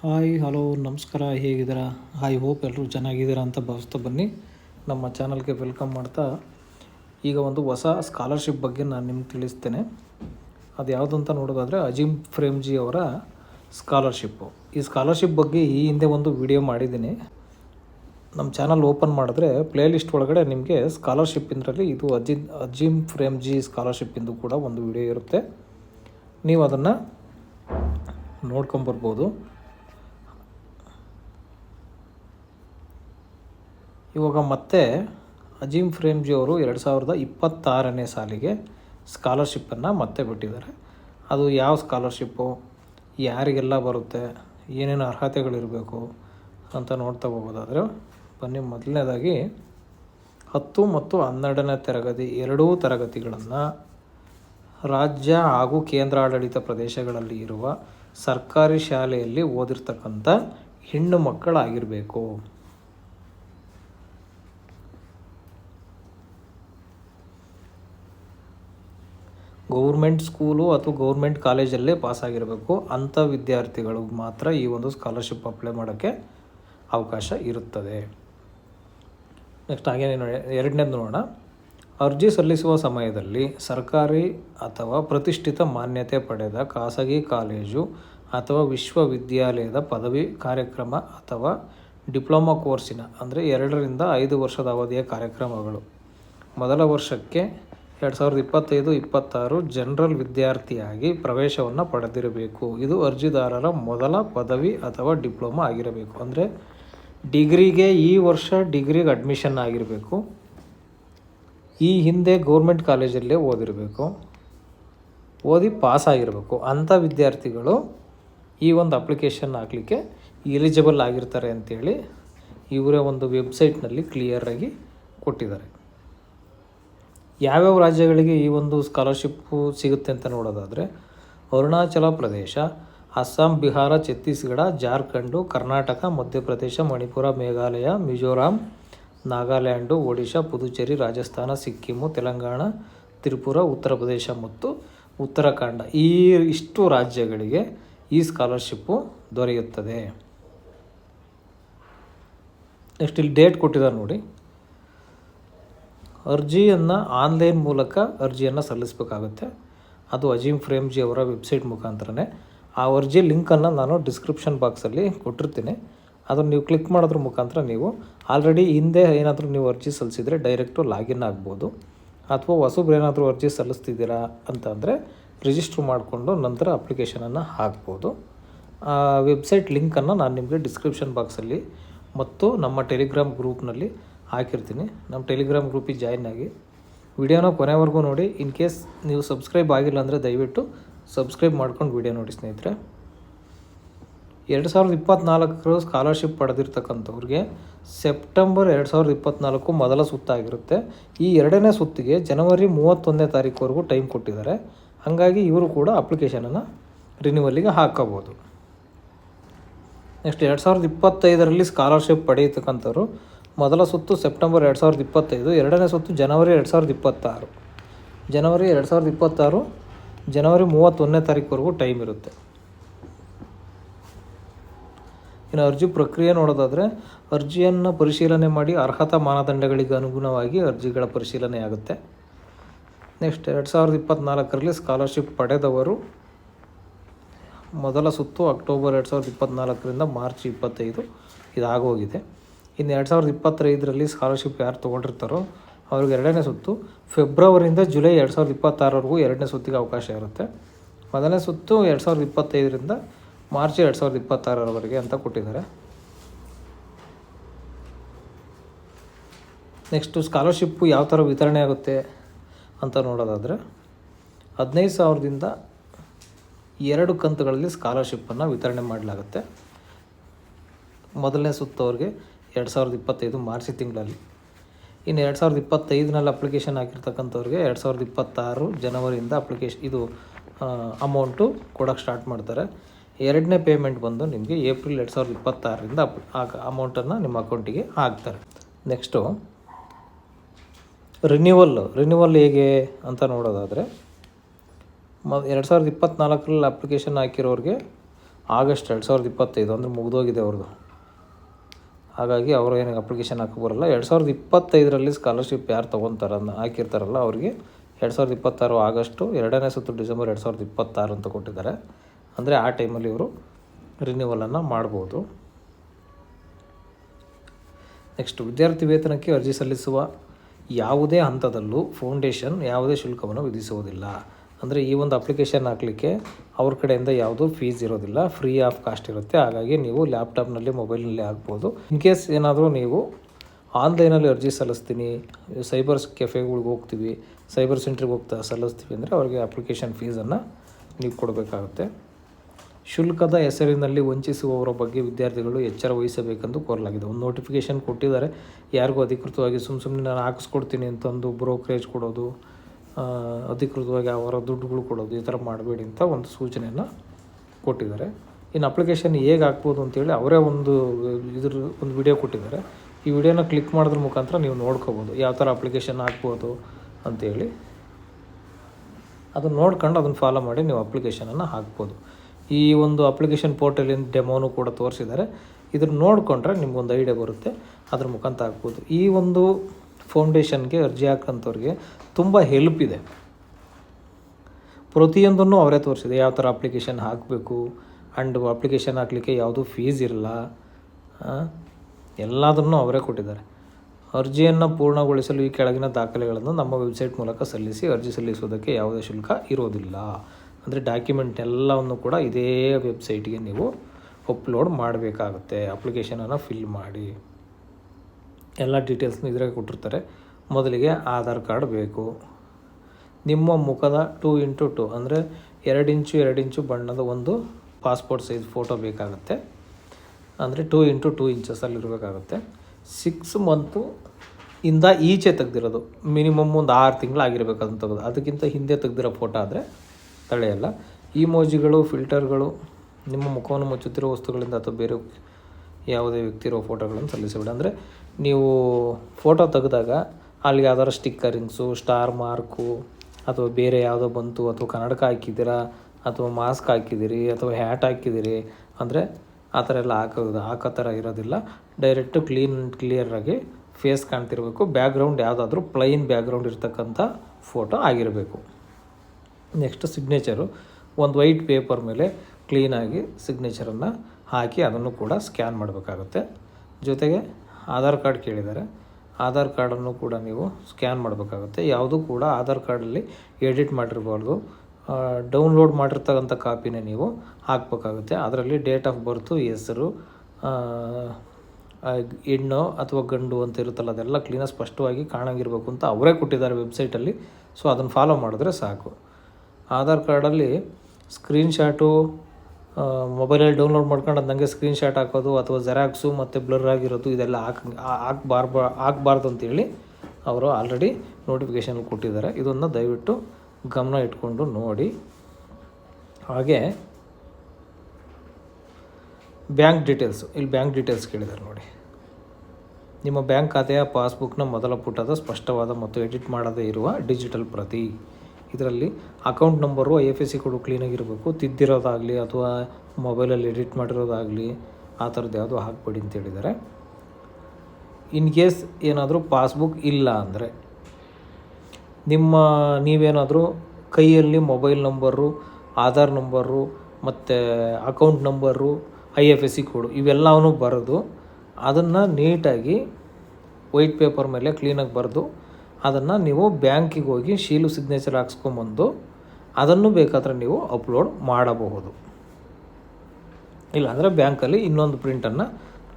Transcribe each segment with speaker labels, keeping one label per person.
Speaker 1: Hi hello ನಮಸ್ಕಾರ, ಹೇಗಿದ್ದೀರಾ? Hi hope ಎಲ್ಲರೂ ಚೆನ್ನಾಗಿದ್ದೀರಾ ಅಂತ ಭಾವಿಸ್ತಾ ಬನ್ನಿ. ನಮ್ಮ ಚಾನಲ್ಗೆ ವೆಲ್ಕಮ್ ಮಾಡ್ತಾ ಈಗ ಒಂದು ಹೊಸ ಸ್ಕಾಲರ್ಶಿಪ್ ಬಗ್ಗೆ ನಾನು ನಿಮ್ಗೆ ತಿಳಿಸ್ತೇನೆ. ಅದು ಯಾವುದು ಅಂತ ನೋಡೋದಾದರೆ ಅಜೀಮ್ ಫ್ರೇಮ್ಜಿ ಅವರ ಸ್ಕಾಲರ್ಶಿಪ್ಪು ಈ ಸ್ಕಾಲರ್ಶಿಪ್ ಬಗ್ಗೆ ಈ ಹಿಂದೆ ಒಂದು ವಿಡಿಯೋ ಮಾಡಿದ್ದೀನಿ. ನಮ್ಮ ಚಾನಲ್ ಓಪನ್ ಮಾಡಿದ್ರೆ ಪ್ಲೇಲಿಸ್ಟ್ ಒಳಗಡೆ ನಿಮಗೆ ಸ್ಕಾಲರ್ಶಿಪ್ ಇದರಲ್ಲಿ ಇದು ಅಜೀಮ್ ಅಜೀಮ್ ಫ್ರೇಮ್ಜಿ ಸ್ಕಾಲರ್ಶಿಪ್ಪಿಂದು ಕೂಡ ಒಂದು ವಿಡಿಯೋ ಇರುತ್ತೆ. ನೀವು ಅದನ್ನು ನೋಡ್ಕೊಂಬರ್ಬೋದು ಇವಾಗ ಮತ್ತೆ ಅಜೀಮ್ ಫ್ರೇಮ್ಜಿ ಅವರು ಎರಡು ಸಾವಿರದ ಇಪ್ಪತ್ತಾರನೇ ಸಾಲಿಗೆ ಸ್ಕಾಲರ್ಶಿಪ್ಪನ್ನು ಮತ್ತೆ ಬಿಟ್ಟಿದ್ದಾರೆ. ಅದು ಯಾವ ಸ್ಕಾಲರ್ಶಿಪ್ಪು? ಯಾರಿಗೆಲ್ಲ ಬರುತ್ತೆ? ಏನೇನು ಅರ್ಹತೆಗಳಿರಬೇಕು ಅಂತ ನೋಡ್ತಾ ಹೋಗೋದಾದರೆ ಬನ್ನಿ ಮೊದಲನೇದಾಗಿ ಹತ್ತು ಮತ್ತು ಹನ್ನೆರಡನೇ ತರಗತಿ ಎರಡೂ ತರಗತಿಗಳನ್ನು ರಾಜ್ಯ ಹಾಗೂ ಕೇಂದ್ರಾಡಳಿತ ಪ್ರದೇಶಗಳಲ್ಲಿ ಇರುವ ಸರ್ಕಾರಿ ಶಾಲೆಯಲ್ಲಿ ಓದಿರ್ತಕ್ಕಂಥ ಹೆಣ್ಣು ಮಕ್ಕಳಾಗಿರಬೇಕು. ಗೌರ್ಮೆಂಟ್ ಸ್ಕೂಲು ಅಥವಾ ಗೌರ್ಮೆಂಟ್ ಕಾಲೇಜಲ್ಲೇ ಪಾಸಾಗಿರಬೇಕು. ಅಂಥ ವಿದ್ಯಾರ್ಥಿಗಳು ಮಾತ್ರ ಈ ಒಂದು ಸ್ಕಾಲರ್ಶಿಪ್ ಅಪ್ಲೈ ಮಾಡೋಕ್ಕೆ ಅವಕಾಶ ಇರುತ್ತದೆ. ನೆಕ್ಸ್ಟ್ ಹಾಗೇನೇ ನೋಡಿ, ಎರಡನೇದು ನೋಡೋಣ. ಅರ್ಜಿ ಸಲ್ಲಿಸುವ ಸಮಯದಲ್ಲಿ ಸರ್ಕಾರಿ ಅಥವಾ ಪ್ರತಿಷ್ಠಿತ ಮಾನ್ಯತೆ ಪಡೆದ ಖಾಸಗಿ ಕಾಲೇಜು ಅಥವಾ ವಿಶ್ವವಿದ್ಯಾಲಯದ ಪದವಿ ಕಾರ್ಯಕ್ರಮ ಅಥವಾ ಡಿಪ್ಲೊಮಾ ಕೋರ್ಸಿನ, ಅಂದರೆ ಎರಡರಿಂದ ಐದು ವರ್ಷದ ಅವಧಿಯ ಕಾರ್ಯಕ್ರಮಗಳು. ಮೊದಲ ವರ್ಷಕ್ಕೆ ಎರಡು ಸಾವಿರದ ಇಪ್ಪತ್ತೈದು, ಇಪ್ಪತ್ತಾರು ಜನರಲ್ ವಿದ್ಯಾರ್ಥಿಯಾಗಿ ಪ್ರವೇಶವನ್ನು ಪಡೆದಿರಬೇಕು. ಇದು ಅರ್ಜಿದಾರರ ಮೊದಲ ಪದವಿ ಅಥವಾ ಡಿಪ್ಲೊಮಾ ಆಗಿರಬೇಕು. ಅಂದರೆ ಡಿಗ್ರಿಗೆ ಈ ವರ್ಷ ಡಿಗ್ರಿಗೆ ಅಡ್ಮಿಷನ್ ಆಗಿರಬೇಕು. ಈ ಹಿಂದೆ ಗೌರ್ಮೆಂಟ್ ಕಾಲೇಜಲ್ಲೇ ಓದಿರಬೇಕು. ಓದಿ ಪಾಸ್ ಆಗಿರಬೇಕು. ಅಂಥ ವಿದ್ಯಾರ್ಥಿಗಳು ಈ ಒಂದು ಅಪ್ಲಿಕೇಶನ್ ಹಾಕಲಿಕ್ಕೆ ಎಲಿಜಿಬಲ್ ಆಗಿರ್ತಾರೆ ಅಂತೇಳಿ ಇವರೇ ಒಂದು ವೆಬ್ಸೈಟ್ನಲ್ಲಿ ಕ್ಲಿಯರಾಗಿ ಕೊಟ್ಟಿದ್ದಾರೆ. ಯಾವ್ಯಾವ ರಾಜ್ಯಗಳಿಗೆ ಈ ಒಂದು ಸ್ಕಾಲರ್ಶಿಪ್ಪು ಸಿಗುತ್ತೆ ಅಂತ ನೋಡೋದಾದರೆ, ಅರುಣಾಚಲ ಪ್ರದೇಶ, ಅಸ್ಸಾಂ, ಬಿಹಾರ, ಛತ್ತೀಸ್ಗಢ, ಜಾರ್ಖಂಡು, ಕರ್ನಾಟಕ, ಮಧ್ಯಪ್ರದೇಶ, ಮಣಿಪುರ, ಮೇಘಾಲಯ, ಮಿಜೋರಾಂ, ನಾಗಾಲ್ಯಾಂಡು, ಒಡಿಶಾ, ಪುದುಚೇರಿ, ರಾಜಸ್ಥಾನ ಸಿಕ್ಕಿಮು ತೆಲಂಗಾಣ, ತ್ರಿಪುರ, ಉತ್ತರ ಪ್ರದೇಶ ಮತ್ತು ಉತ್ತರಾಖಂಡ. ಈ ಇಷ್ಟು ರಾಜ್ಯಗಳಿಗೆ ಈ ಸ್ಕಾಲರ್ಶಿಪ್ಪು ದೊರೆಯುತ್ತದೆ. ನೆಕ್ಸ್ಟ್ ಇಲ್ಲಿ ಡೇಟ್ ಕೊಟ್ಟಿದ್ದಾರೆ ನೋಡಿ. ಅರ್ಜಿಯನ್ನು ಆನ್ಲೈನ್ ಮೂಲಕ ಅರ್ಜಿಯನ್ನು ಸಲ್ಲಿಸಬೇಕಾಗುತ್ತೆ. ಅದು ಅಜೀಮ್ ಫ್ರೇಮ್ಜಿ ಅವರ ವೆಬ್ಸೈಟ್ ಮುಖಾಂತರನೇ. ಆ ಅರ್ಜಿ ಲಿಂಕನ್ನು ನಾನು ಡಿಸ್ಕ್ರಿಪ್ಷನ್ ಬಾಕ್ಸಲ್ಲಿ ಕೊಟ್ಟಿರ್ತೀನಿ. ಅದನ್ನು ನೀವು ಕ್ಲಿಕ್ ಮಾಡೋದ್ರ ಮುಖಾಂತರ ನೀವು ಆಲ್ರೆಡಿ ಹಿಂದೆ ಏನಾದರೂ ನೀವು ಅರ್ಜಿ ಸಲ್ಲಿಸಿದರೆ ಡೈರೆಕ್ಟು ಲಾಗಿನ್ ಆಗ್ಬೋದು. ಅಥವಾ ಹೊಸಬ್ರು ಏನಾದರೂ ಅರ್ಜಿ ಸಲ್ಲಿಸ್ತಿದ್ದೀರಾ ಅಂತಂದರೆ ರಿಜಿಸ್ಟ್ರ್ ಮಾಡಿಕೊಂಡು ನಂತರ ಅಪ್ಲಿಕೇಶನನ್ನು ಹಾಕ್ಬೋದು. ಆ ವೆಬ್ಸೈಟ್ ಲಿಂಕನ್ನು ನಾನು ನಿಮಗೆ ಡಿಸ್ಕ್ರಿಪ್ಷನ್ ಬಾಕ್ಸಲ್ಲಿ ಮತ್ತು ನಮ್ಮ ಟೆಲಿಗ್ರಾಮ್ ಗ್ರೂಪ್ನಲ್ಲಿ ಹಾಕಿರ್ತೀನಿ. ನಮ್ಮ ಟೆಲಿಗ್ರಾಮ್ ಗ್ರೂಪಿಗೆ ಜಾಯಿನ್ ಆಗಿ. ವಿಡಿಯೋನ ಕೊನೆವರೆಗೂ ನೋಡಿ. ಇನ್ ಕೇಸ್ ನೀವು ಸಬ್ಸ್ಕ್ರೈಬ್ ಆಗಿಲ್ಲ ಅಂದರೆ ದಯವಿಟ್ಟು ಸಬ್ಸ್ಕ್ರೈಬ್ ಮಾಡ್ಕೊಂಡು ವಿಡಿಯೋ ನೋಡಿ ಸ್ನೇಹಿತರೆ. ಎರಡು ಸಾವಿರದ ಇಪ್ಪತ್ತ್ನಾಲ್ಕರ ಸ್ಕಾಲರ್ಶಿಪ್ ಪಡೆದಿರ್ತಕ್ಕಂಥವ್ರಿಗೆ ಸೆಪ್ಟೆಂಬರ್ ಎರಡು ಸಾವಿರದ ಇಪ್ಪತ್ತ್ನಾಲ್ಕು ಮೊದಲ ಸುತ್ತಾಗಿರುತ್ತೆ. ಈ ಎರಡನೇ ಸುತ್ತಿಗೆ ಜನವರಿ ಮೂವತ್ತೊಂದನೇ ತಾರೀಕುವರೆಗೂ ಟೈಮ್ ಕೊಟ್ಟಿದ್ದಾರೆ. ಹಾಗಾಗಿ ಇವರು ಕೂಡ ಅಪ್ಲಿಕೇಶನನ್ನು ರಿನ್ಯೂವಲ್ಲಿಗೆ ಹಾಕೋಬೋದು ನೆಕ್ಸ್ಟ್ ಎರಡು ಸಾವಿರದ ಇಪ್ಪತ್ತೈದರಲ್ಲಿ ಸ್ಕಾಲರ್ಶಿಪ್ ಪಡೆಯತಕ್ಕಂಥವ್ರು ಮೊದಲ ಸುತ್ತು ಸೆಪ್ಟೆಂಬರ್ ಎರಡು ಸಾವಿರದ ಇಪ್ಪತ್ತೈದು, ಎರಡನೇ ಸುತ್ತು ಜನವರಿ ಎರಡು ಸಾವಿರದ ಇಪ್ಪತ್ತಾರು. ಜನವರಿ ಎರಡು ಸಾವಿರದ ಇಪ್ಪತ್ತಾರು, ಜನವರಿ ಮೂವತ್ತೊಂದನೇ ತಾರೀಕುವರೆಗೂ ಟೈಮ್ ಇರುತ್ತೆ. ಇನ್ನು ಅರ್ಜಿ ಪ್ರಕ್ರಿಯೆ ನೋಡೋದಾದರೆ, ಅರ್ಜಿಯನ್ನು ಪರಿಶೀಲನೆ ಮಾಡಿ ಅರ್ಹತಾ ಮಾನದಂಡಗಳಿಗೆ ಅನುಗುಣವಾಗಿ ಅರ್ಜಿಗಳ ಪರಿಶೀಲನೆ ಆಗುತ್ತೆ. ನೆಕ್ಸ್ಟ್ ಎರಡು ಸಾವಿರದ ಇಪ್ಪತ್ತ್ನಾಲ್ಕರಲ್ಲಿ ಸ್ಕಾಲರ್ಶಿಪ್ ಪಡೆದವರು, ಮೊದಲ ಸುತ್ತು ಅಕ್ಟೋಬರ್ ಎರಡು ಸಾವಿರದ ಇಪ್ಪತ್ತ್ನಾಲ್ಕರಿಂದ ಮಾರ್ಚ್ ಇಪ್ಪತ್ತೈದು ಇದಾಗೋಗಿದೆ. ಇನ್ನು ಎರಡು ಸಾವಿರದ ಇಪ್ಪತ್ತೈದರಲ್ಲಿ ಸ್ಕಾಲರ್ಶಿಪ್ ಯಾರು ತೊಗೊಂಡಿರ್ತಾರೋ ಅವ್ರಿಗೆ ಎರಡನೇ ಸುತ್ತು ಫೆಬ್ರವರಿಯಿಂದ ಜುಲೈ ಎರಡು ಸಾವಿರದ ಇಪ್ಪತ್ತಾರವರೆಗೂ ಎರಡನೇ ಸುತ್ತಿಗೆ ಅವಕಾಶ ಇರುತ್ತೆ. ಮೊದಲನೇ ಸುತ್ತು ಎರಡು ಸಾವಿರದ ಇಪ್ಪತ್ತೈದರಿಂದ ಮಾರ್ಚ್ ಎರಡು ಸಾವಿರದ ಇಪ್ಪತ್ತಾರರವರೆಗೆ ಅಂತ ಕೊಟ್ಟಿದ್ದಾರೆ. ನೆಕ್ಸ್ಟು ಸ್ಕಾಲರ್ಶಿಪ್ಪು ಯಾವ ಥರ ವಿತರಣೆ ಆಗುತ್ತೆ ಅಂತ ನೋಡೋದಾದರೆ ಹದಿನೈದು ಸಾವಿರದಿಂದ ಎರಡು ಕಂತುಗಳಲ್ಲಿ ಸ್ಕಾಲರ್ಶಿಪ್ಪನ್ನು ವಿತರಣೆ ಮಾಡಲಾಗುತ್ತೆ. ಮೊದಲನೇ ಸುತ್ತವ್ರಿಗೆ ಎರಡು ಸಾವಿರದ ಇಪ್ಪತ್ತೈದು ಮಾರ್ಚ್ ತಿಂಗಳಲ್ಲಿ. ಇನ್ನು ಎರಡು ಸಾವಿರದ ಇಪ್ಪತ್ತೈದನಲ್ಲಿ ಅಪ್ಲಿಕೇಶನ್ ಹಾಕಿರ್ತಕ್ಕಂಥವ್ರಿಗೆ ಎರಡು ಸಾವಿರದ ಇಪ್ಪತ್ತಾರು ಜನವರಿಯಿಂದ ಅಪ್ಲಿಕೇಶನ್ ಇದು ಅಮೌಂಟು ಕೊಡೋಕ್ಕೆ ಸ್ಟಾರ್ಟ್ ಮಾಡ್ತಾರೆ. ಎರಡನೇ ಪೇಮೆಂಟ್ ಬಂದು ನಿಮಗೆ ಏಪ್ರಿಲ್ ಎರಡು ಸಾವಿರದ ಇಪ್ಪತ್ತಾರರಿಂದ ಅಪ್ ಅಮೌಂಟನ್ನು ನಿಮ್ಮ ಅಕೌಂಟಿಗೆ ಹಾಕ್ತಾರೆ. ನೆಕ್ಸ್ಟು ರಿನ್ಯೂವಲ್ ರಿನ್ಯೂವಲ್ ಹೇಗೆ ಅಂತ ನೋಡೋದಾದರೆ, ಮ, ಎರಡು ಸಾವಿರದ ಇಪ್ಪತ್ತ್ನಾಲ್ಕರಲ್ಲಿ ಅಪ್ಲಿಕೇಶನ್ ಹಾಕಿರೋರಿಗೆ ಆಗಸ್ಟ್ ಎರಡು ಸಾವಿರದ ಇಪ್ಪತ್ತೈದು, ಅಂದರೆ ಮುಗಿದೋಗಿದೆ ಅವ್ರದ್ದು ಹಾಗಾಗಿ ಅವರು ಏನು ಅಪ್ಲಿಕೇಶನ್ ಹಾಕಿ ಬರಲ್ಲ. ಎರಡು ಸಾವಿರದ ಇಪ್ಪತ್ತೈದರಲ್ಲಿ ಸ್ಕಾಲರ್ಶಿಪ್ ಯಾರು ತೊಗೊತಾರ ಹಾಕಿರ್ತಾರಲ್ಲ ಅವರಿಗೆ ಎರಡು ಸಾವಿರದ ಇಪ್ಪತ್ತಾರು ಆಗಸ್ಟು ಎರಡನೇ ಸುತ್ತು ಡಿಸೆಂಬರ್ ಎರಡು ಸಾವಿರದ ಇಪ್ಪತ್ತಾರು ಅಂತ ಕೊಟ್ಟಿದ್ದಾರೆ. ಅಂದರೆ ಆ ಟೈಮಲ್ಲಿ ಇವರು ರಿನ್ಯೂವಲನ್ನು ಮಾಡ್ಬೋದು. ನೆಕ್ಸ್ಟ್ ವಿದ್ಯಾರ್ಥಿ ವೇತನಕ್ಕೆ ಅರ್ಜಿ ಸಲ್ಲಿಸುವ ಯಾವುದೇ ಹಂತದಲ್ಲೂ ಫೌಂಡೇಶನ್ ಯಾವುದೇ ಶುಲ್ಕವನ್ನು ವಿಧಿಸುವುದಿಲ್ಲ. ಅಂದರೆ ಈ ಒಂದು ಅಪ್ಲಿಕೇಶನ್ ಹಾಕಲಿಕ್ಕೆ ಅವ್ರ ಕಡೆಯಿಂದ ಯಾವುದೂ ಫೀಸ್ ಇರೋದಿಲ್ಲ ಫ್ರೀ ಆಫ್ ಕಾಸ್ಟ್ ಇರುತ್ತೆ. ಹಾಗಾಗಿ ನೀವು ಲ್ಯಾಪ್ಟಾಪ್ನಲ್ಲಿ ಮೊಬೈಲ್ನಲ್ಲಿ ಹಾಕ್ಬೋದು. ಇನ್ ಕೇಸ್ ಏನಾದರೂ ನೀವು ಆನ್ಲೈನಲ್ಲಿ ಅರ್ಜಿ ಸಲ್ಲಿಸ್ತೀನಿ ಸೈಬರ್ಸ್ ಕೆಫೆಗಳಿಗೆ ಹೋಗ್ತೀವಿ ಸೈಬರ್ ಸೆಂಟ್ರಿಗೆ ಹೋಗ್ತಾ ಸಲ್ಲಿಸ್ತೀವಿ ಅಂದರೆ ಅವ್ರಿಗೆ ಅಪ್ಲಿಕೇಶನ್ ಫೀಸನ್ನು ನೀವು ಕೊಡಬೇಕಾಗುತ್ತೆ. ಶುಲ್ಕದ ಹೆಸರಿನಲ್ಲಿ ವಂಚಿಸುವವರ ಬಗ್ಗೆ ವಿದ್ಯಾರ್ಥಿಗಳು ಎಚ್ಚರ ವಹಿಸಬೇಕೆಂದು ಕೋರಲಾಗಿದೆ. ಒಂದು ನೋಟಿಫಿಕೇಷನ್ ಕೊಟ್ಟಿದ್ದಾರೆ, ಯಾರಿಗೂ ಅಧಿಕೃತವಾಗಿ ಸುಮ್ಮ ಸುಮ್ಮನೆ ನಾನು ಹಾಕಿಸ್ಕೊಡ್ತೀನಿ ಅಂತಂದು ಬ್ರೋಕರೇಜ್ ಕೊಡೋದು ಅಧಿಕೃತವಾಗಿ ಅವರ ದುಡ್ಡುಗಳು ಕೊಡೋದು ಈ ಥರ ಮಾಡಬೇಡಿ ಅಂತ ಒಂದು ಸೂಚನೆಯನ್ನು ಕೊಟ್ಟಿದ್ದಾರೆ. ಇನ್ನು ಅಪ್ಲಿಕೇಶನ್ ಹೇಗೆ ಹಾಕ್ಬೋದು ಅಂತೇಳಿ ಅವರೇ ಒಂದು, ಇದ್ರ ಒಂದು ವಿಡಿಯೋ ಕೊಟ್ಟಿದ್ದಾರೆ. ಈ ವಿಡಿಯೋನ ಕ್ಲಿಕ್ ಮಾಡಿದ್ರ ಮುಖಾಂತರ ನೀವು ನೋಡ್ಕೋಬೋದು ಯಾವ ಥರ ಅಪ್ಲಿಕೇಶನ್ ಹಾಕ್ಬೋದು ಅಂತೇಳಿ. ಅದನ್ನು ನೋಡ್ಕೊಂಡು ಅದನ್ನು ಫಾಲೋ ಮಾಡಿ ನೀವು ಅಪ್ಲಿಕೇಶನನ್ನು ಹಾಕ್ಬೋದು. ಈ ಒಂದು ಅಪ್ಲಿಕೇಶನ್ ಪೋರ್ಟಲಿನ ಡೆಮೋನು ಕೂಡ ತೋರಿಸಿದ್ದಾರೆ. ಇದನ್ನು ನೋಡಿಕೊಂಡ್ರೆ ನಿಮ್ಗೊಂದು ಐಡಿಯಾ ಬರುತ್ತೆ. ಅದ್ರ ಮುಖಾಂತರ ಹಾಕ್ಬೋದು. ಈ ಒಂದು ಫೌಂಡೇಶನ್ಗೆ ಅರ್ಜಿ ಹಾಕೋಂಥವ್ರಿಗೆ ತುಂಬ ಹೆಲ್ಪ್ ಇದೆ. ಪ್ರತಿಯೊಂದನ್ನು ಅವರೇ ತೋರಿಸಿದೆ. ಯಾವ ಥರ ಅಪ್ಲಿಕೇಶನ್ ಹಾಕಬೇಕು ಆ್ಯಂಡ್ ಅಪ್ಲಿಕೇಶನ್ ಹಾಕಲಿಕ್ಕೆ ಯಾವುದೂ ಫೀಸ್ ಇರಲ್ಲ ಎಲ್ಲದನ್ನು ಅವರೇ ಕೊಟ್ಟಿದ್ದಾರೆ. ಅರ್ಜಿಯನ್ನು ಪೂರ್ಣಗೊಳಿಸಲು ಈ ಕೆಳಗಿನ ದಾಖಲೆಗಳನ್ನು ನಮ್ಮ ವೆಬ್ಸೈಟ್ ಮೂಲಕ ಸಲ್ಲಿಸಿ ಅರ್ಜಿ ಸಲ್ಲಿಸುವುದಕ್ಕೆ ಯಾವುದೇ ಶುಲ್ಕ ಇರೋದಿಲ್ಲ. ಅಂದರೆ ಡಾಕ್ಯುಮೆಂಟ್ ಎಲ್ಲವನ್ನು ಕೂಡ ಇದೇ ವೆಬ್ಸೈಟ್ಗೆ ನೀವು ಅಪ್ಲೋಡ್ ಮಾಡಬೇಕಾಗುತ್ತೆ. ಅಪ್ಲಿಕೇಶನನ್ನು ಫಿಲ್ ಮಾಡಿ. ಎಲ್ಲ ಡೀಟೇಲ್ಸ್ನ ಇದ್ರಾಗೆ ಕೊಟ್ಟಿರ್ತಾರೆ. ಮೊದಲಿಗೆ ಆಧಾರ್ ಕಾರ್ಡ್ ಬೇಕು. ನಿಮ್ಮ ಮುಖದ ಟೂ ಇಂಟು ಟು ಅಂದರೆ ಎರಡು ಇಂಚು ಎರಡು ಇಂಚು ಬಣ್ಣದ ಒಂದು ಪಾಸ್ಪೋರ್ಟ್ ಸೈಜ್ ಫೋಟೋ ಬೇಕಾಗುತ್ತೆ. ಅಂದರೆ ಟೂ ಇಂಟು ಟೂ ಇಂಚಸ್ಸಲ್ಲಿ ಇರಬೇಕಾಗುತ್ತೆ. ಸಿಕ್ಸ್ ಮಂತು ಇಂದ ಈಚೆ ತೆಗ್ದಿರೋದು. ಮಿನಿಮಮ್ ಒಂದು ಆರು ತಿಂಗಳು ಅದನ್ನು ತೆಗೆದು. ಅದಕ್ಕಿಂತ ಹಿಂದೆ ತೆಗ್ದಿರೋ ಫೋಟೋ ಆದರೆ ತಳೆಯಲ್ಲ ಇಮೋಜಿಗಳು ಫಿಲ್ಟರ್ಗಳು ನಿಮ್ಮ ಮುಖವನ್ನು ಮುಚ್ಚುತ್ತಿರೋ ವಸ್ತುಗಳಿಂದ ಅಥವಾ ಬೇರೆ ಯಾವುದೇ ವ್ಯಕ್ತಿ ಇರೋ ಫೋಟೋಗಳನ್ನು ಸಲ್ಲಿಸಬೇಡಿ. ಅಂದರೆ ನೀವು ಫೋಟೋ ತೆಗೆದಾಗ ಅಲ್ಲಿ ಯಾವ್ದಾರು ಸ್ಟಿಕ್ಕರಿಂಗ್ಸು ಸ್ಟಾರ್ ಮಾರ್ಕು ಅಥವಾ ಬೇರೆ ಯಾವುದೋ ಬಂತು ಅಥವಾ ಕನ್ನಡಕ ಹಾಕಿದ್ದೀರಾ, ಅಥವಾ ಮಾಸ್ಕ್ ಹಾಕಿದ್ದೀರಿ, ಅಥವಾ ಹ್ಯಾಟ್ ಹಾಕಿದ್ದೀರಿ, ಅಂದರೆ ಆ ಥರ ಎಲ್ಲ ಹಾಕೋದು, ಹಾಕೋ ಥರ ಇರೋದಿಲ್ಲ. ಡೈರೆಕ್ಟು ಕ್ಲೀನ್ ಕ್ಲಿಯರಾಗಿ ಫೇಸ್ ಕಾಣ್ತಿರಬೇಕು. ಬ್ಯಾಕ್ಗ್ರೌಂಡ್ ಯಾವುದಾದ್ರೂ ಪ್ಲೈನ್ ಬ್ಯಾಕ್ಗ್ರೌಂಡ್ ಇರ್ತಕ್ಕಂಥ ಫೋಟೋ ಆಗಿರಬೇಕು. ನೆಕ್ಸ್ಟ್ ಸಿಗ್ನೇಚರು ಒಂದು ವೈಟ್ ಪೇಪರ್ ಮೇಲೆ ಕ್ಲೀನಾಗಿ ಸಿಗ್ನೇಚರನ್ನು ಹಾಕಿ ಅದನ್ನು ಕೂಡ ಸ್ಕ್ಯಾನ್ ಮಾಡಬೇಕಾಗುತ್ತೆ. ಜೊತೆಗೆ ಆಧಾರ್ ಕಾರ್ಡ್ ಕೇಳಿದ್ದಾರೆ. ಆಧಾರ್ ಕಾರ್ಡನ್ನು ಕೂಡ ನೀವು ಸ್ಕ್ಯಾನ್ ಮಾಡಬೇಕಾಗುತ್ತೆ. ಯಾವುದೂ ಕೂಡ ಆಧಾರ್ ಕಾರ್ಡಲ್ಲಿ ಎಡಿಟ್ ಮಾಡಿರಬಾರ್ದು. ಡೌನ್ಲೋಡ್ ಮಾಡಿರ್ತಕ್ಕಂಥ ಕಾಪಿನೇ ನೀವು ಹಾಕಬೇಕಾಗುತ್ತೆ. ಅದರಲ್ಲಿ ಡೇಟ್ ಆಫ್ ಬರ್ತು, ಹೆಸರು ಹೆಣ್ಣು ಅಥವಾ ಗಂಡು ಅಂತ ಇರುತ್ತಲ್ಲ, ಅದೆಲ್ಲ ಕ್ಲೀನಾಗಿ ಸ್ಪಷ್ಟವಾಗಿ ಕಾಣಂಗಿರ್ಬೇಕು ಅಂತ ಅವರೇ ಕೊಟ್ಟಿದ್ದಾರೆ ವೆಬ್ಸೈಟಲ್ಲಿ. ಸೊ, ಅದನ್ನು ಫಾಲೋ ಮಾಡಿದ್ರೆ ಸಾಕು. ಆಧಾರ್ ಕಾರ್ಡಲ್ಲಿ ಸ್ಕ್ರೀನ್ಶಾಟು ಮೊಬೈಲಲ್ಲಿ ಡೌನ್ಲೋಡ್ ಮಾಡ್ಕೊಂಡು ಅದು ನನಗೆ ಸ್ಕ್ರೀನ್ಶಾಟ್ ಹಾಕೋದು ಅಥವಾ ಜೆರಾಕ್ಸು ಮತ್ತು ಬ್ಲರ್ ಆಗಿರೋದು ಇದೆಲ್ಲ ಹಾಕ್ ಹಾಕ್ಬಾರ್ಬ, ಹಾಕ್ಬಾರ್ದು ಅಂತೇಳಿ ಅವರು ಆಲ್ರೆಡಿ ನೋಟಿಫಿಕೇಷನ್ ಕೊಟ್ಟಿದ್ದಾರೆ. ಇದನ್ನು ದಯವಿಟ್ಟು ಗಮನ ಇಟ್ಕೊಂಡು ನೋಡಿ. ಹಾಗೆ ಬ್ಯಾಂಕ್ ಡೀಟೇಲ್ಸು ಇಲ್ಲಿ ಬ್ಯಾಂಕ್ ಡೀಟೇಲ್ಸ್ ಕೇಳಿದ್ದಾರೆ ನೋಡಿ. ನಿಮ್ಮ ಬ್ಯಾಂಕ್ ಖಾತೆಯ ಪಾಸ್ಬುಕ್ನ ಮೊದಲ ಪುಟದ ಸ್ಪಷ್ಟವಾದ ಮತ್ತು ಎಡಿಟ್ ಮಾಡದೇ ಇರುವ ಡಿಜಿಟಲ್ ಪ್ರತಿ. ಇದರಲ್ಲಿ account number I F S C code ಕ್ಲೀನಾಗಿರಬೇಕು ತಿದ್ದಿರೋದಾಗಲಿ ಅಥವಾ ಮೊಬೈಲಲ್ಲಿ ಎಡಿಟ್ ಮಾಡಿರೋದಾಗಲಿ ಆ ಥರದ್ದು ಯಾವುದು ಹಾಕ್ಬೇಡಿ ಅಂತ ಹೇಳಿದ್ದಾರೆ. ಇನ್ ಕೇಸ್ ಏನಾದರೂ ಪಾಸ್ಬುಕ್ ಇಲ್ಲ ಅಂದರೆ ನಿಮ್ಮ ನೀವೇನಾದರೂ ಕೈಯಲ್ಲಿ ಮೊಬೈಲ್ ನಂಬರು ಆಧಾರ್ ನಂಬರು ಮತ್ತು account number I F S C code ಇವೆಲ್ಲವೂ ಬರೆದು ಅದನ್ನು ನೀಟಾಗಿ ವೈಟ್ ಪೇಪರ್ ಮೇಲೆ ಕ್ಲೀನಾಗಿ ಬರೆದು ಅದನ್ನು ನೀವು ಬ್ಯಾಂಕಿಗೆ ಹೋಗಿ ಶೀಲು ಸಿಗ್ನೇಚರ್ ಹಾಕ್ಸ್ಕೊಂಬಂದು ಅದನ್ನು ಬೇಕಾದರೆ ನೀವು ಅಪ್ಲೋಡ್ ಮಾಡಬಹುದು. ಇಲ್ಲಾಂದರೆ ಬ್ಯಾಂಕಲ್ಲಿ ಇನ್ನೊಂದು ಪ್ರಿಂಟನ್ನು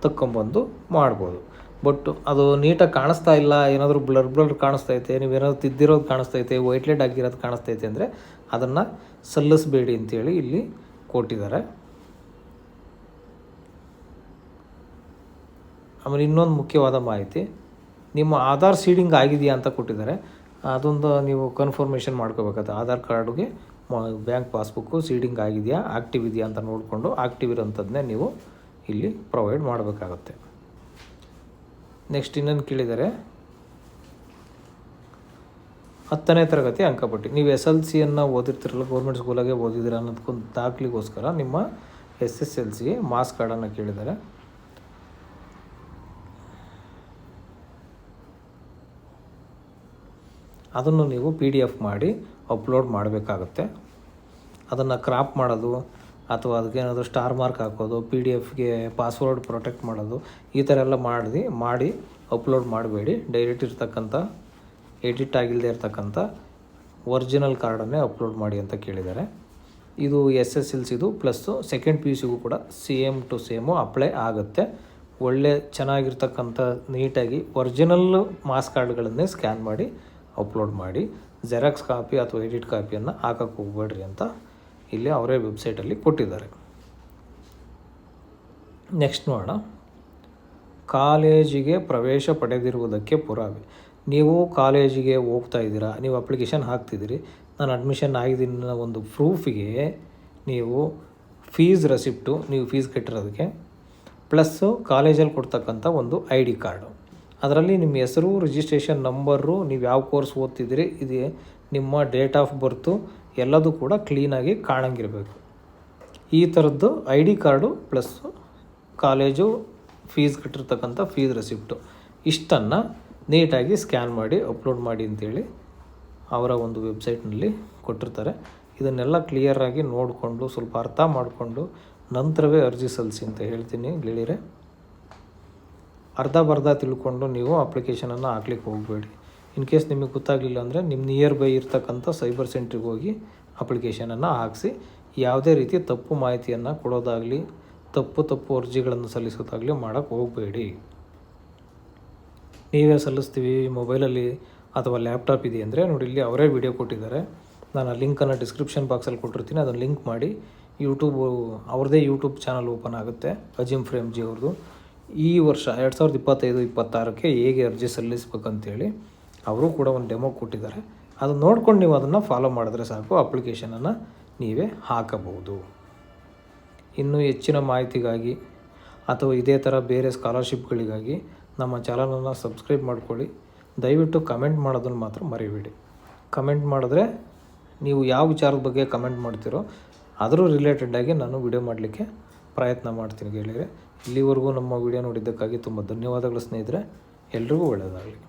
Speaker 1: ತಕ್ಕೊಂಬಂದು ಮಾಡ್ಬೋದು. ಬಟ್ ಅದು ನೀಟಾಗಿ ಕಾಣಿಸ್ತಾ ಇಲ್ಲ, ಏನಾದರೂ ಬ್ಲರ್ ಬ್ಲರ್ ಕಾಣಿಸ್ತೈತೆ ನೀವೇನಾದ್ರು ತಿದ್ದಿರೋದು ಕಾಣಿಸ್ತೈತೆ ವೈಟ್ಲೆಟ್ ಆಗಿರೋದು ಕಾಣಿಸ್ತೈತೆ ಅಂದರೆ ಅದನ್ನು ಸಲ್ಲಿಸಬೇಡಿ ಅಂತೇಳಿ ಇಲ್ಲಿ ಕೊಟ್ಟಿದ್ದಾರೆ. ಆಮೇಲೆ ಇನ್ನೊಂದು ಮುಖ್ಯವಾದ ಮಾಹಿತಿ ನಿಮ್ಮ ಆಧಾರ್ ಸೀಡಿಂಗ್ ಆಗಿದೆಯಾ ಅಂತ ಕೊಟ್ಟಿದ್ದಾರೆ. ಅದೊಂದು ನೀವು ಕನ್ಫರ್ಮೇಷನ್ ಮಾಡ್ಕೋಬೇಕಾಗುತ್ತೆ. ಆಧಾರ್ ಕಾರ್ಡ್ಗೆ ಬ್ಯಾಂಕ್ ಪಾಸ್ಬುಕ್ಕು ಸೀಡಿಂಗ್ ಆಗಿದೆಯಾ ಆ್ಯಕ್ಟಿವ್ ಇದೆಯಾ ಅಂತ ನೋಡಿಕೊಂಡು ಆಕ್ಟಿವ್ ಇರೋಂಥದ್ದನ್ನೇ ನೀವು ಇಲ್ಲಿ ಪ್ರೊವೈಡ್ ಮಾಡಬೇಕಾಗುತ್ತೆ. ನೆಕ್ಸ್ಟ್ ಇನ್ನೊಂದು ಕೇಳಿದ್ದಾರೆ. ಹತ್ತನೇ ತರಗತಿ ಅಂಕಪಟ್ಟಿ ನೀವು ಎಸ್ ಎಲ್ ಸಿಯನ್ನು ಓದಿರ್ತಿರಲ್ಲ ಗೌರ್ಮೆಂಟ್ ಸ್ಕೂಲಾಗೆ ಓದಿದ್ದೀರಾ ಅನ್ನೋದಕ್ಕೊಂದು ದಾಖಲೆಗೋಸ್ಕರ ನಿಮ್ಮ ಎಸ್ ಎಸ್ ಎಲ್ ಸಿಗೆ ಮಾರ್ಕ್ಸ್ ಕಾರ್ಡನ್ನು ಕೇಳಿದ್ದಾರೆ. ಅದನ್ನು ನೀವು ಪಿ ಡಿ ಎಫ್ ಮಾಡಿ ಅಪ್ಲೋಡ್ ಮಾಡಬೇಕಾಗುತ್ತೆ. ಅದನ್ನು ಕ್ರಾಪ್ ಮಾಡೋದು, ಅಥವಾ ಅದಕ್ಕೇನಾದರೂ ಸ್ಟಾರ್ ಮಾರ್ಕ್ ಹಾಕೋದು ಪಿ ಡಿ ಎಫ್ಗೆ ಪಾಸ್ವರ್ಡ್ ಪ್ರೊಟೆಕ್ಟ್ ಮಾಡೋದು, ಈ ಥರ ಎಲ್ಲ ಮಾಡಿ ಮಾಡಿ ಅಪ್ಲೋಡ್ ಮಾಡಬೇಡಿ. ಡೈರೆಕ್ಟ್ ಇರ್ತಕ್ಕಂಥ ಎಡಿಟ್ ಆಗಿಲ್ಲದೆ ಇರ್ತಕ್ಕಂಥ ಒರಿಜಿನಲ್ ಕಾರ್ಡನ್ನೇ ಅಪ್ಲೋಡ್ ಮಾಡಿ ಅಂತ ಕೇಳಿದ್ದಾರೆ. ಇದು ಎಸ್ ಎಸ್ ಎಲ್ ಸಿದು ಪ್ಲಸ್ಸು ಸೆಕೆಂಡ್ ಪಿ ಯು ಸಿಗೂ ಕೂಡ ಸೇಮ್ ಟು ಸೇಮು ಅಪ್ಲೈ ಆಗುತ್ತೆ. ಒಳ್ಳೆ ಚೆನ್ನಾಗಿರ್ತಕ್ಕಂಥ ನೀಟಾಗಿ ಒರಿಜಿನಲ್ ಮಾಸ್ ಕಾರ್ಡ್ಗಳನ್ನೇ ಸ್ಕ್ಯಾನ್ ಮಾಡಿ ಅಪ್ಲೋಡ್ ಮಾಡಿ ಜೆರಾಕ್ಸ್ ಕಾಪಿ ಅಥವಾ ಎಡಿಟ್ ಕಾಪಿಯನ್ನು ಹಾಕಕ್ಕೆ ಹೋಗ್ಬೇಡ್ರಿ ಅಂತ ಇಲ್ಲಿ ಅವರೇ ವೆಬ್ಸೈಟಲ್ಲಿ ಕೊಟ್ಟಿದ್ದಾರೆ. ನೆಕ್ಸ್ಟ್ ನೋಡೋಣ. ಕಾಲೇಜಿಗೆ ಪ್ರವೇಶ ಪಡೆದಿರುವುದಕ್ಕೆ ಪುರಾವೆ. ನೀವು ಕಾಲೇಜಿಗೆ ಹೋಗ್ತಾ ಇದ್ದೀರಾ? ನೀವು ಅಪ್ಲಿಕೇಶನ್ ಹಾಕ್ತಿದ್ದೀರಿ. ನಾನು ಅಡ್ಮಿಷನ್ ಆಗಿದ್ದೀನಿ ಅನ್ನೋ ಒಂದು ಪ್ರೂಫಿಗೆ ನೀವು ಫೀಸ್ ರೆಸಿಪ್ಟು ನೀವು ಫೀಸ್ ಕಟ್ಟಿರೋದಕ್ಕೆ ಪ್ಲಸ್ಸು ಕಾಲೇಜಲ್ಲಿ ಕೊಡ್ತಕ್ಕಂಥ ಒಂದು ಐ ಡಿ ಕಾರ್ಡು ಅದರಲ್ಲಿ ನಿಮ್ಮ ಹೆಸರು ರಿಜಿಸ್ಟ್ರೇಷನ್ ನಂಬರು ನೀವು ಯಾವ ಕೋರ್ಸ್ ಓದ್ತಿದ್ದೀರಿ, ಇದು ನಿಮ್ಮ ಡೇಟ್ ಆಫ್ ಬರ್ತು ಎಲ್ಲದೂ ಕೂಡ ಕ್ಲೀನಾಗಿ ಕಾಣಂಗಿರಬೇಕು. ಈ ಥರದ್ದು I D card plus college fees ಕಟ್ಟಿರ್ತಕ್ಕಂಥ fees receipt ಇಷ್ಟನ್ನು ನೀಟಾಗಿ ಸ್ಕ್ಯಾನ್ ಮಾಡಿ ಅಪ್ಲೋಡ್ ಮಾಡಿ ಅಂತೇಳಿ ಅವರ ಒಂದು ವೆಬ್ಸೈಟ್ನಲ್ಲಿ ಕೊಟ್ಟಿರ್ತಾರೆ. ಇದನ್ನೆಲ್ಲ ಕ್ಲಿಯರಾಗಿ ನೋಡಿಕೊಂಡು ಸ್ವಲ್ಪ ಅರ್ಥ ಮಾಡಿಕೊಂಡು ನಂತರವೇ ಅರ್ಜಿ ಸಲ್ಲಿಸಿ ಅಂತ ಹೇಳ್ತೀನಿ ಗೆಳೆಯರೆ. ಅರ್ಧ ಬರ್ಧ ತಿಳ್ಕೊಂಡು ನೀವು ಅಪ್ಲಿಕೇಶನನ್ನು ಹಾಕ್ಲಿಕ್ಕೆ ಹೋಗಬೇಡಿ. ಇನ್ ಕೇಸ್ ನಿಮಗೆ ಗೊತ್ತಾಗಲಿಲ್ಲ ಅಂದರೆ ನಿಮ್ಮ ನಿಯರ್ ಬೈ ಇರ್ತಕ್ಕಂಥ ಸೈಬರ್ ಸೆಂಟ್ರಿಗೆ ಹೋಗಿ ಅಪ್ಲಿಕೇಶನನ್ನು ಹಾಕಿಸಿ, ಯಾವುದೇ ರೀತಿ ತಪ್ಪು ಮಾಹಿತಿಯನ್ನು ಕೊಡೋದಾಗಲಿ, ತಪ್ಪು ತಪ್ಪು ಅರ್ಜಿಗಳನ್ನು ಸಲ್ಲಿಸೋದಾಗಲಿ ಮಾಡೋಕ್ಕೆ ಹೋಗಬೇಡಿ. ನೀವೇ ಸಲ್ಲಿಸ್ತೀವಿ ಮೊಬೈಲಲ್ಲಿ ಅಥವಾ ಲ್ಯಾಪ್ಟಾಪ್ ಇದೆ ಅಂದರೆ ನೋಡಿ, ಇಲ್ಲಿ ಅವರೇ ವಿಡಿಯೋ ಕೊಟ್ಟಿದ್ದಾರೆ. ನಾನು ಆ ಲಿಂಕನ್ನು ಡಿಸ್ಕ್ರಿಪ್ಷನ್ ಬಾಕ್ಸಲ್ಲಿ ಕೊಟ್ಟಿರ್ತೀನಿ, ಅದನ್ನು ಲಿಂಕ್ ಮಾಡಿ. ಯೂಟ್ಯೂಬು ಅವ್ರದ್ದೇ ಯೂಟ್ಯೂಬ್ ಚಾನಲ್ ಓಪನ್ ಆಗುತ್ತೆ, ಅಜಿಮ್ ಫ್ರೇಮ್ ಜಿ ಅವ್ರದ್ದು ಈ ವರ್ಷ ಎರಡು ಸಾವಿರದ ಇಪ್ಪತ್ತೈದು, ಇಪ್ಪತ್ತಾರಕ್ಕೆ ಹೇಗೆ ಅರ್ಜಿ ಸಲ್ಲಿಸ್ಬೇಕಂತೇಳಿ ಅವರು ಕೂಡ ಒಂದು ಡೆಮೋ ಕೊಟ್ಟಿದ್ದಾರೆ. ಅದು ನೋಡ್ಕೊಂಡು ನೀವು ಅದನ್ನು ಫಾಲೋ ಮಾಡಿದ್ರೆ ಸಾಕು ಅಪ್ಲಿಕೇಶನನ್ನು ನೀವೇ ಹಾಕಬಹುದು. ಇನ್ನೂ ಹೆಚ್ಚಿನ ಮಾಹಿತಿಗಾಗಿ ಅಥವಾ ಇದೇ ಥರ ಬೇರೆ ಸ್ಕಾಲರ್ಶಿಪ್ಗಳಿಗಾಗಿ ನಮ್ಮ ಚಾನಲನ್ನು ಸಬ್ಸ್ಕ್ರೈಬ್ ಮಾಡ್ಕೊಳ್ಳಿ. ದಯವಿಟ್ಟು ಕಮೆಂಟ್ ಮಾಡೋದನ್ನು ಮಾತ್ರ ಮರಿಬೇಡಿ. ಕಮೆಂಟ್ ಮಾಡಿದ್ರೆ ನೀವು ಯಾವ ವಿಚಾರದ ಬಗ್ಗೆ ಕಮೆಂಟ್ ಮಾಡ್ತೀರೋ ಅದರ ರಿಲೇಟೆಡಾಗಿ ನಾನು ವಿಡಿಯೋ ಮಾಡಲಿಕ್ಕೆ ಪ್ರಯತ್ನ ಮಾಡ್ತೀನಿ ಗೆಳೆಯರೆ. ಇಲ್ಲಿವರೆಗೂ ನಮ್ಮ ವಿಡಿಯೋ ನೋಡಿದ್ದಕ್ಕಾಗಿ ತುಂಬ ಧನ್ಯವಾದಗಳು ಸ್ನೇಹಿತರೆ. ಎಲ್ರಿಗೂ ಒಳ್ಳೆಯದಾಗಲಿ.